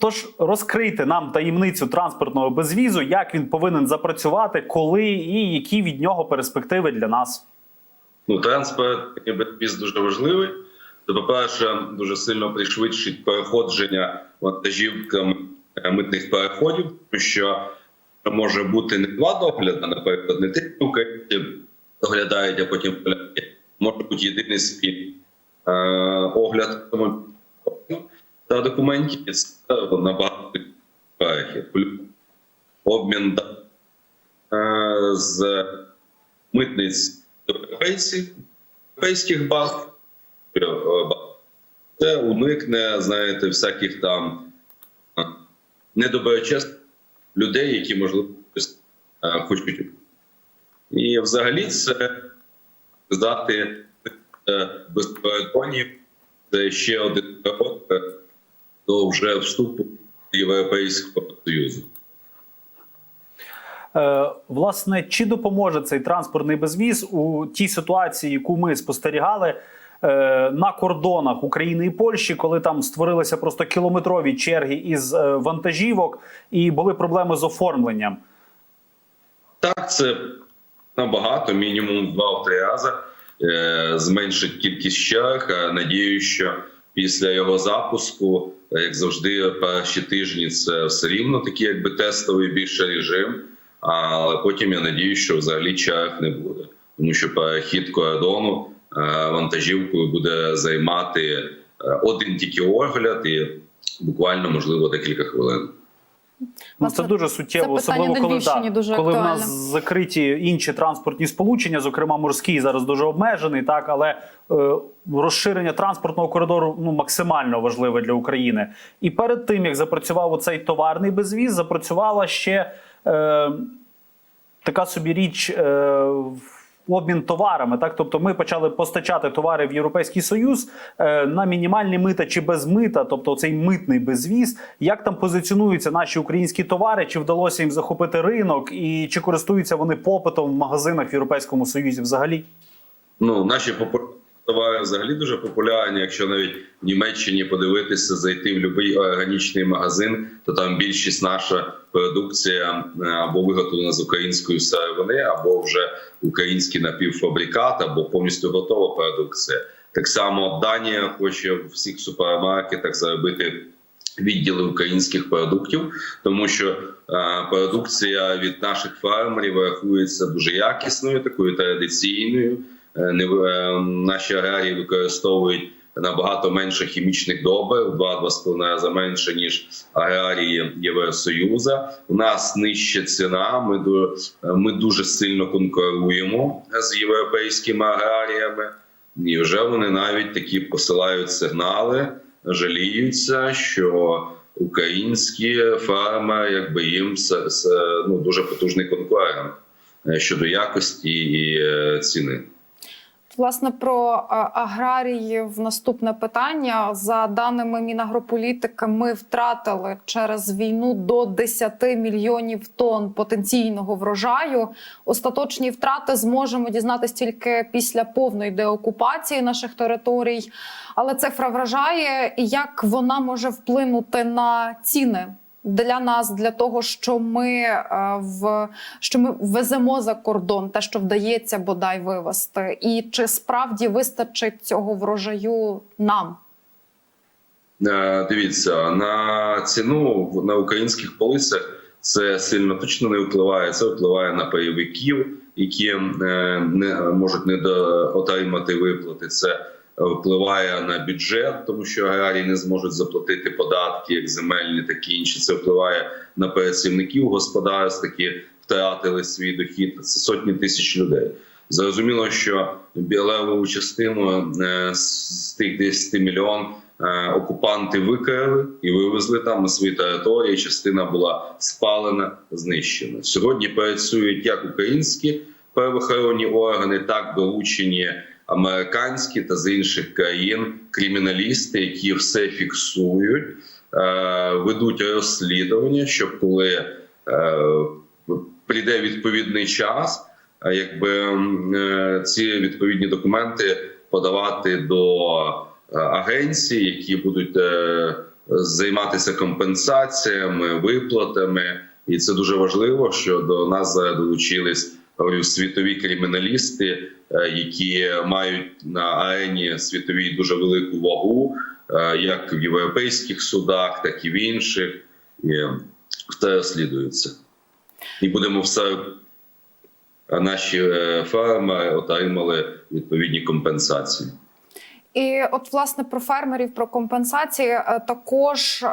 Тож розкрийте нам таємницю транспортного безвізу, як він повинен запрацювати, коли і які від нього перспективи для нас. Ну, транспорт і безвіз дуже важливий. То, по-перше, дуже сильно пришвидшить переходження вантажівками е, митних переходів, що може бути не два догляди, наприклад, не тих українців доглядають, а потім може бути єдиний спільний е, огляд та документів. Це набагато Обмін е, з митниць до європейських баз. е. Це уникне, знаєте, всяких там е, недоброчесних людей, які можливо хочуть. І взагалі це здати без це ще один до вже вступу Європейського Союзу. Е, власне, чи допоможе цей транспортний безвіз у тій ситуації, яку ми спостерігали е, на кордонах України і Польщі, коли там створилися просто кілометрові черги із е, вантажівок і були проблеми з оформленням? Так, це набагато, мінімум в два-три рази зменшить кількість черг. Надію, що після його запуску, як завжди, перші тижні це все рівно такий, якби тестовий більше режим. Але потім я надію, що взагалі черг не буде, тому що перехід кордону е, вантажівкою буде займати е, один тільки огляд, і буквально можливо декілька хвилин. Ну, це дуже суттєво, це особливо коли, да, дуже коли в нас закриті інші транспортні сполучення, зокрема морський зараз дуже обмежений, так але е, розширення транспортного коридору ну максимально важливе для України. І перед тим як запрацював оцей товарний безвіз, запрацювала ще е, така собі річ. Е, Обмін товарами, так тобто ми почали постачати товари в Європейський Союз е, на мінімальні мита чи без мита, тобто цей митний безвіз. Як там позиціонуються наші українські товари? Чи вдалося їм захопити ринок, і чи користуються вони попитом в магазинах в Європейському Союзі взагалі? Ну, наші товари взагалі дуже популярні. Якщо навіть в Німеччині подивитися, зайти в будь-який органічний магазин, то там більшість наша продукція або виготовлена з української сировини, або вже український напівфабрикат, або повністю готова продукція. Так само Данія хоче в всіх супермаркетах заробити відділи українських продуктів, тому що е, продукція від наших фермерів рахується дуже якісною, такою традиційною. Е, не е, наші аграрії використовують набагато менше хімічних добрив, в два-два з рази менше ніж аграрії Євросоюзу. У нас нижча ціна. Ми ми дуже сильно конкуруємо з європейськими аграріями, і вже вони навіть такі посилають сигнали, жаліються, що українські фермери, якби їм ну, дуже потужний конкурент е, щодо якості і ціни. Власне, про а, аграріїв наступне питання. За даними Мінагрополітики, ми втратили через війну до 10 мільйонів тонн потенційного врожаю. Остаточні втрати зможемо дізнатися тільки після повної деокупації наших територій. Але цифра вражає, і як вона може вплинути на ціни. Для нас, для того, що ми е, в що ми веземо за кордон, те, що вдається бодай вивезти, і чи справді вистачить цього врожаю нам? Е, Дивіться на ціну на українських полицях. Це сильно точно не впливає. Це впливає на пайовиків, які е, не можуть не отримати виплати. Це впливає на бюджет, тому що аграрії не зможуть заплатити податки, як земельні, так і інші. Це впливає на працівників господарств, які втратили свій дохід. Це сотні тисяч людей. Зрозуміло, що білеву частину е, з тих 10 мільйон е, окупанти викрали і вивезли там на свої території. Частина була спалена, знищена. Сьогодні працюють як українські правоохоронні органи, так долучені американські та з інших країн криміналісти, які все фіксують, е, ведуть розслідування, щоб коли е, прийде відповідний час, якби е, ці відповідні документи подавати до агенцій, які будуть займатися компенсаціями, виплатами, і це дуже важливо, що до нас долучились світові криміналісти, е, які мають на арені світовій дуже велику вагу, е, як в європейських судах, так і в інших. І все розслідується. І будемо все наші е, фермери отримали відповідні компенсації. І от власне про фермерів, про компенсації також.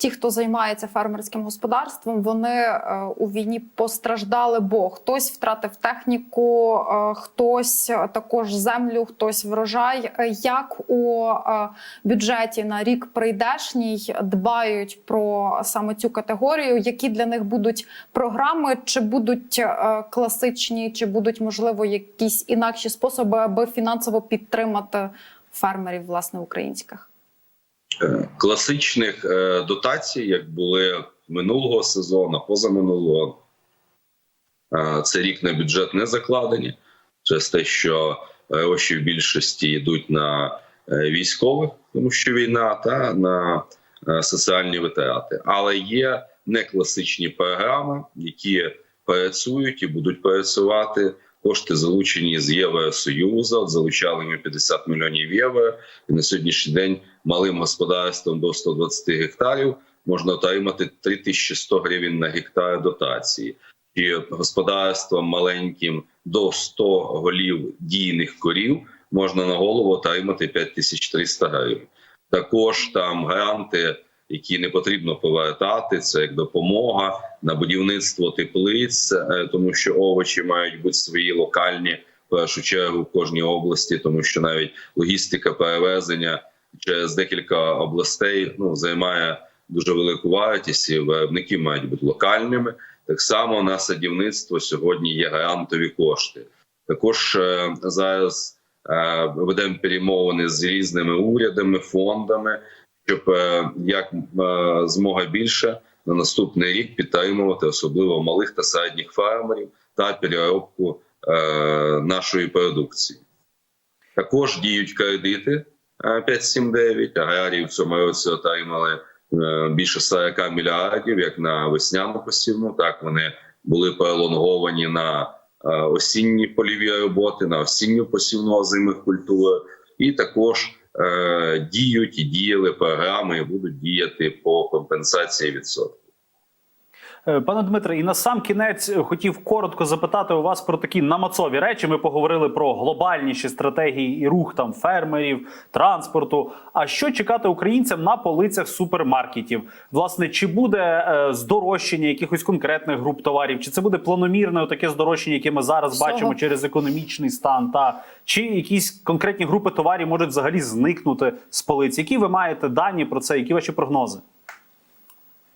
Ті, хто займається фермерським господарством, вони е, у війні постраждали, бо хтось втратив техніку, е, хтось е, також землю, хтось врожай. Як у бюджеті на рік прийдешній дбають про саме цю категорію? Які для них будуть програми? Чи будуть класичні, чи будуть можливо якісь інакші способи, аби фінансово підтримати фермерів власне українських? Е, класичних е, дотацій, як були минулого сезону, позаминулого. Е, Це рік на бюджет не закладені через те, що гроші в більшості йдуть на військових, тому що війна та на соціальні витрати. Але є некласичні програми, які працюють і будуть працювати. Кошти залучені з Євросоюзу, залучали ми 50 мільйонів євро. І на сьогоднішній день малим господарством до 120 гектарів можна отримати 3100 гривень на гектар дотації. І господарствам маленьким до 100 голів дійних корів можна на голову отримати 5300 гривень. Також там гранти, які не потрібно повертати, це як допомога на будівництво теплиць, е, тому що овочі мають бути свої локальні в першу чергу в кожній області, тому що навіть логістика перевезення через декілька областей ну займає дуже велику вартість. і Виробники мають бути локальними. Так само на садівництво сьогодні є грантові кошти. Також е, зараз е, ведемо перемовини з різними урядами, фондами, щоб е, як е, змога більше на наступний рік підтримувати особливо малих та середніх фермерів та переробку е, нашої продукції. Також діють кредити е, 579. Аграрії в цьому році отримали більше 40 мільярдів, як на весняну посівну. Так вони були пролонговані на осінні польові роботи, на осінню посівну озимих культур, і також е, діють і діяли програми, і будуть діяти по компенсації відсотків. Е, Пане Дмитре, і на сам кінець е, хотів коротко запитати у вас про такі намацові речі. Ми поговорили про глобальніші стратегії і рух там фермерів, транспорту. А що чекати українцям на полицях супермаркетів? Власне, чи буде е, здорожчання якихось конкретних груп товарів, чи це буде планомірне таке здорожчання, яке ми зараз Всього. бачимо через економічний стан? Та чи якісь конкретні групи товарів можуть взагалі зникнути з полиць? Які ви маєте дані про це? Які ваші прогнози?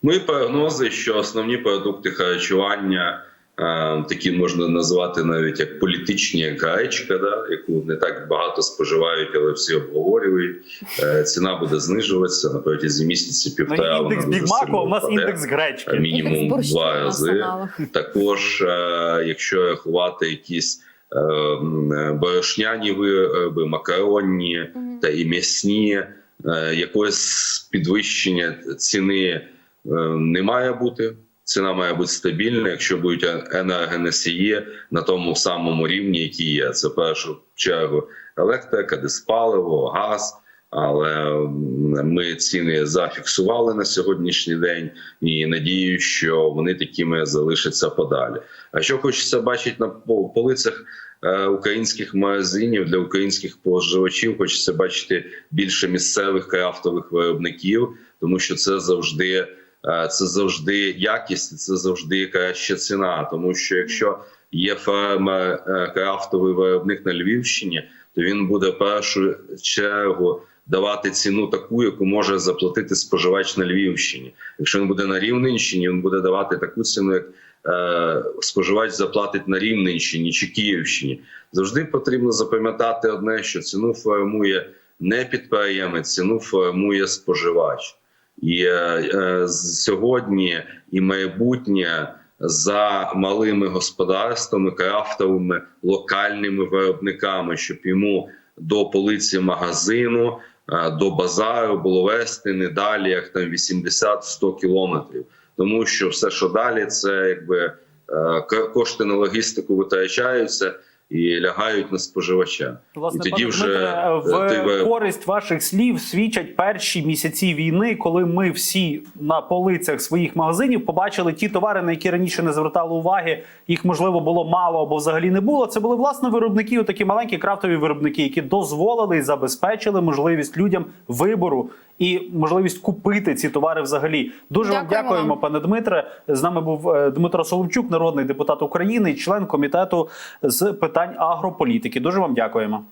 Мої прогнози, що основні продукти харчування, е, такі можна назвати навіть як політичні, як гречка, да, яку не так багато споживають, але всі обговорюють. Е, ціна буде знижуватися на протязі місяця Ну, півтора. індекс вона бігмаку, у нас індекс гречки. Е, мінімум Індекс два рази. Також, якщо рахувати якісь борошняні вироби, макаронні Мгм. та і м'ясні, якогось підвищення ціни не має бути. Ціна має бути стабільна, якщо будуть енергоносії на тому самому рівні, який є. Це в першу чергу електрика, диспаливо, газ. Але ми ціни зафіксували на сьогоднішній день і надію, що вони такими залишаться подалі. А що хочеться бачити на по- полицях е, українських магазинів для українських споживачів, хочеться бачити більше місцевих крафтових виробників, тому що це завжди е, це завжди якість, це завжди краща ціна. Тому що якщо є фермер е, крафтовий виробник на Львівщині, то він буде в першу чергу давати ціну таку, яку може заплатити споживач на Львівщині. Якщо він буде на Рівненщині, він буде давати таку ціну, як е, споживач заплатить на Рівненщині чи Київщині. Завжди потрібно запам'ятати одне, що ціну формує не підприємець, ціну формує споживач. І е, е, сьогодні і майбутнє за малими господарствами, крафтовими локальними виробниками, щоб йому до полиці магазину е, до базару було вести не далі, як там 80-100 кілометрів. Тому що все, що далі, це якби кошти на логістику витрачаються і лягають на споживача. Власне, І тоді пане вже, Дмитре, е, ти в користь ваших слів свідчать перші місяці війни, коли ми всі на полицях своїх магазинів побачили ті товари, на які раніше не звертали уваги. Їх можливо було мало або взагалі не було. Це були власне виробники, такі маленькі крафтові виробники, які дозволили і забезпечили можливість людям вибору і можливість купити ці товари взагалі. Дуже вам Дякуємо дякуємо, пане Дмитре. З нами був е, Дмитро Соломчук, народний депутат України, член комітету з питань агрополітики. Дуже вам дякуємо.